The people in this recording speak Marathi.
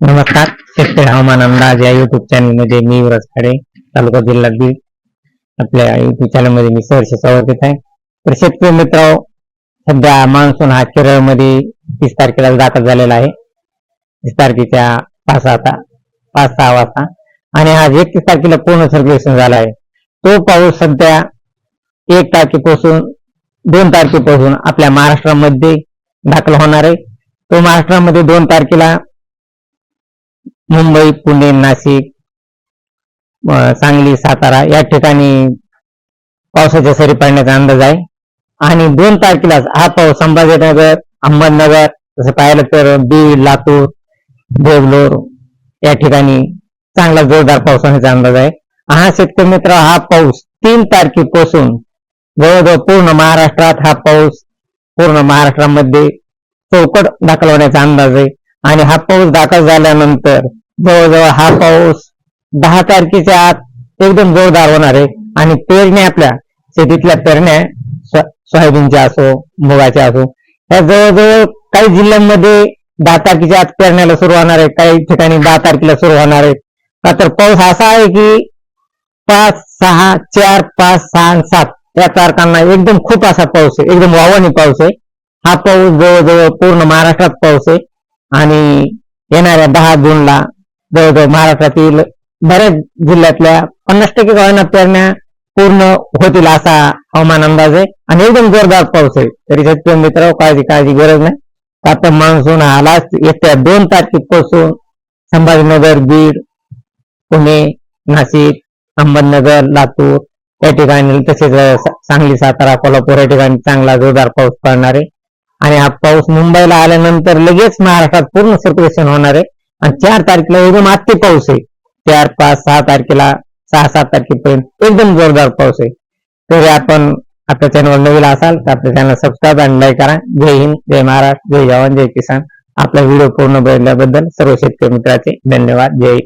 नमस्कार शेतकरी हवामान अंदाज या युट्यूब चॅनलमध्ये मी युवराज खाडे तालुका जिल्हा बीड आपल्या युट्यूब चॅनलमध्ये मी सहर्ष स्वागत आहे. तर शेतकरी मित्र सध्या मान्सून हा केरळमध्ये तीस तारखेला दाखल झालेला आहे. तीस तारखेच्या पाच आता पाच सहा वाजता. आणि आज एकतीस तारखेला पूर्ण सर्क्युलेशन झाला आहे तो पाऊस सध्या एक तारखेपासून दोन तारखेपासून आपल्या महाराष्ट्रामध्ये दाखल होणार आहे. तो महाराष्ट्रामध्ये दोन तारखेला मुंबई पुणे नाशिक सांगली सातारा या ठिकाणी पावसाच्या सरी पडण्याचा अंदाज आहे. आणि दोन तारखेलाच हा पाऊस संभाजीनगर अहमदनगर जसं पाहिलं तर बीड लातूर देवलोर या ठिकाणी चांगला जोरदार पाऊस होण्याचा अंदाज आहे. हा शेतकरी मित्र हा पाऊस तीन तारखेपासून जवळजवळ पूर्ण महाराष्ट्रात हा पाऊस पूर्ण महाराष्ट्रामध्ये चौकट दाखल होण्याचा अंदाज आहे. आणि हा पाऊस दाखल झाल्यानंतर जवळजवळ हा पाऊस दहा तारखेच्या आत एकदम जोरदार होणार आहे. आणि पेरण्या आपल्या शेतीतल्या पेरण्या सोयाबीनच्या असो मुगाच्या असो या जवळजवळ काही जिल्ह्यांमध्ये दहा तारखेच्या आत पेरण्याला सुरू होणार आहे. काही ठिकाणी दहा तारखेला सुरू होणार आहे. का तर पाऊस असा आहे की पाच सहा चार पाच सहा आणि सात या तारखांना एकदम खूप असा पाऊस आहे. एकदम वावणी पाऊस आहे. हा पाऊस जवळजवळ पूर्ण महाराष्ट्रात पाऊस आहे. आणि येणाऱ्या दहा जूनला जवळजवळ महाराष्ट्रातील बऱ्याच जिल्ह्यातल्या पन्नास टक्के गावांना पेरण्या पूर्ण होतील असा हवामान अंदाज आहे. आणि एकदम जोरदार पाऊस आहे. तरी शेतकरी मित्र काळजी काळजी गरज नाही. आता मान्सून आलाच. येत्या दोन तारखेपासून संभाजीनगर बीड पुणे नाशिक अहमदनगर लातूर या ठिकाणी तसेच सांगली सातारा कोल्हापूर या ठिकाणी चांगला जोरदार पाऊस पडणार आहे. आणि हा पाऊस मुंबईला आल्यानंतर लगेच महाराष्ट्रात पूर्ण सर्क्युलेशन होणार आहे. आणि चार तारखेला एकदम आत्ते पाऊस आहे. चार पाच सहा तारखेला सहा सात तारखेपर्यंत एकदम जोरदार पाऊस आहे. तरी आपण आपल्या चॅनलवर नवीन असाल तर आपल्या चॅनल सबस्क्राईब आणि लाईक करा. जय हिंद जय महाराष्ट्र जय जवान जय किसान. आपला व्हिडिओ पूर्ण बघितल्याबद्दल सर्व शेतकरी मित्राचे धन्यवाद. जय